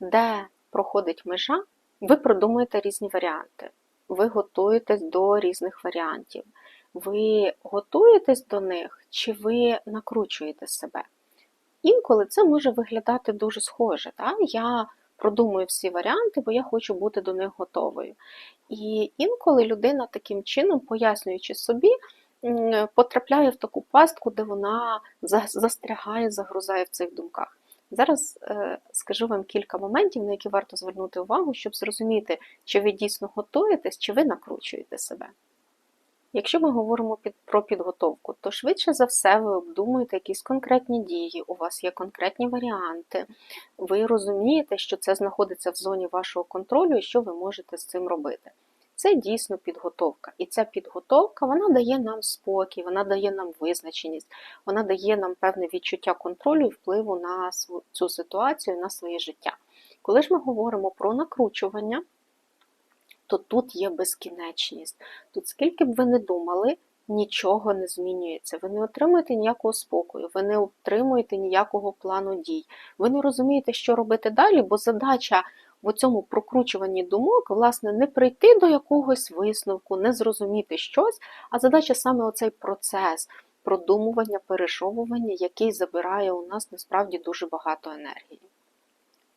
де проходить межа, ви продумуєте різні варіанти. Ви готуєтесь до різних варіантів. Ви готуєтесь до них, чи ви накручуєте себе? Інколи це може виглядати дуже схоже. Так? Я продумую всі варіанти, бо я хочу бути до них готовою. І інколи людина таким чином, пояснюючи собі, потрапляє в таку пастку, де вона застрягає, загрузає в цих думках. Зараз е, скажу вам кілька моментів, на які варто звернути увагу, щоб зрозуміти, чи ви дійсно готуєтесь, чи ви накручуєте себе. Якщо ми говоримо під, про підготовку, то швидше за все ви обдумуєте якісь конкретні дії, у вас є конкретні варіанти, ви розумієте, що це знаходиться в зоні вашого контролю і що ви можете з цим робити. Це дійсно підготовка. І ця підготовка вона дає нам спокій, вона дає нам визначеність, вона дає нам певне відчуття контролю і впливу на цю ситуацію, на своє життя. Коли ж ми говоримо про накручування, то тут є безкінечність. Тут скільки б ви не думали, нічого не змінюється. Ви не отримуєте ніякого спокою, ви не отримуєте ніякого плану дій. Ви не розумієте, що робити далі, бо задача в цьому прокручуванні думок, власне, не прийти до якогось висновку, не зрозуміти щось, а задача саме оцей процес продумування, пережовування, який забирає у нас насправді дуже багато енергії.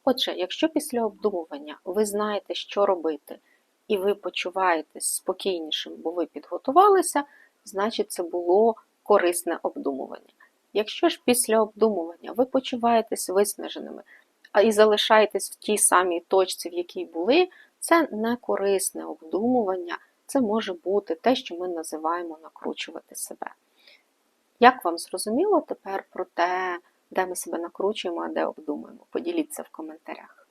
Отже, якщо після обдумування ви знаєте, що робити, і ви почуваєтесь спокійнішим, бо ви підготувалися, значить це було корисне обдумування. Якщо ж після обдумування ви почуваєтесь виснаженими, і залишаєтесь в тій самій точці, в якій були, це не корисне обдумування, це може бути те, що ми називаємо накручувати себе. Як вам зрозуміло тепер про те, де ми себе накручуємо, а де обдумуємо? Поділіться в коментарях.